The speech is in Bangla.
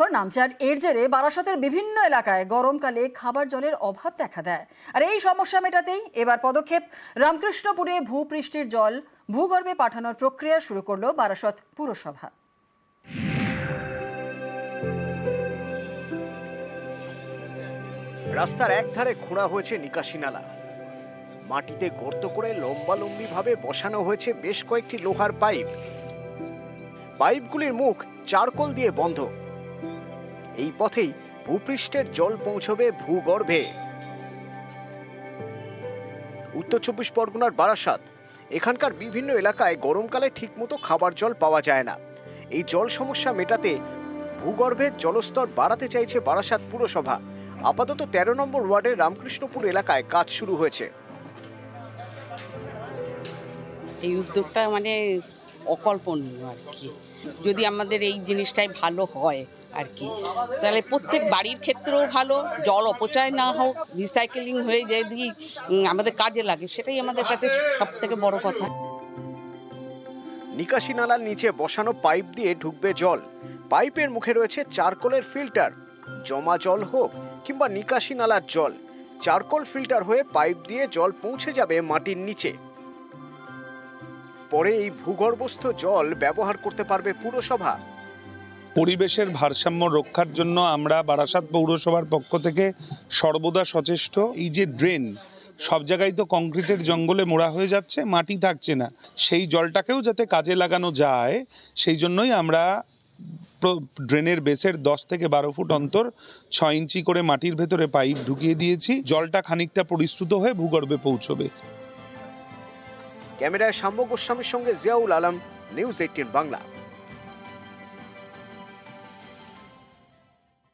জলস্তর নামছে আর এর জেরে বারাসতের বিভিন্ন এলাকায় গরমকালে খাবার জলের অভাব দেখা দেয়। আর এই সমস্যা মেটাতেই এবার পদক্ষেপ রামকৃষ্ণপুরে ভূপৃষ্ঠের জল ভূগর্ভে পাঠানোর প্রক্রিয়া শুরু করল বারাসত পুরসভা। রাস্তার এক ধারে খোঁড়া হয়েছে নিকাশি নালা। মাটিতে গর্ত করে লম্বালম্বি ভাবে বসানো হয়েছে বেশ কয়েকটি লোহার পাইপ। পাইপগুলির মুখ চারকোল দিয়ে বন্ধ। এই পথেই ভূপৃষ্ঠের জল পৌঁছবে ভূগর্ভে। উত্তর চব্বিশ পরগনার বারাসাত, এখানকার বিভিন্ন এলাকায় গরমকালে ঠিকমতো খাবার জল পাওয়া যায় না। এই জল সমস্যা মেটাতে ভূগর্ভের জলস্তর বাড়াতে চাইছে বারাসাত পুরসভা। আপাতত তেরো নম্বর ওয়ার্ডের রামকৃষ্ণপুর এলাকায় কাজ শুরু হয়েছে। এই উদ্যোগটা মানে অকল্পনীয় আর কি। যদি আমাদের এই জিনিসটাই ভালো হয় আর কি। তাহলে প্রত্যেক বাড়ির ক্ষেত্রেও ভালো, জল অপচয় না হোক রিসাইকেলিং হয়ে যদি আমাদের কাজে লাগে, সেটাই আমাদের কাছে সব থেকে বড় কথা। নিকাশি নালার নিচে বসানো পাইপ দিয়ে ঢুকবে জল। পাইপের মুখে রয়েছে চারকোলের ফিল্টার। জমা জল হোক কিংবা নিকাশি নালার জল, চারকোল ফিল্টার হয়ে পাইপ দিয়ে জল পৌঁছে যাবে মাটির নিচে। পরে এই ভূগর্ভস্থ জল ব্যবহার করতে পারবে পুরসভা। পরিবেশের ভারসাম্য রক্ষার জন্য আমরা বারাসাত পৌরসভার পক্ষ থেকে সর্বদা সচেষ্ট। এই যে ড্রেন, সব জায়গায় তো কংক্রিটের জঙ্গলে মোড়া হয়ে যাচ্ছে, মাটি থাকছে না। সেই জলটাকেও যাতে কাজে লাগানো যায়, সেই জন্যই আমরা ড্রেনের বেসের দশ থেকে বারো ফুট অন্তর ছয় ইঞ্চি করে মাটির ভেতরে পাইপ ঢুকিয়ে দিয়েছি। জলটা খানিকটা পরিশ্রুত হয়ে ভূগর্ভে পৌঁছবে। ক্যামেরায় সাম্য গোস্বামীর সঙ্গে জিয়াউল আলম নিউজ এইটিন বাংলা।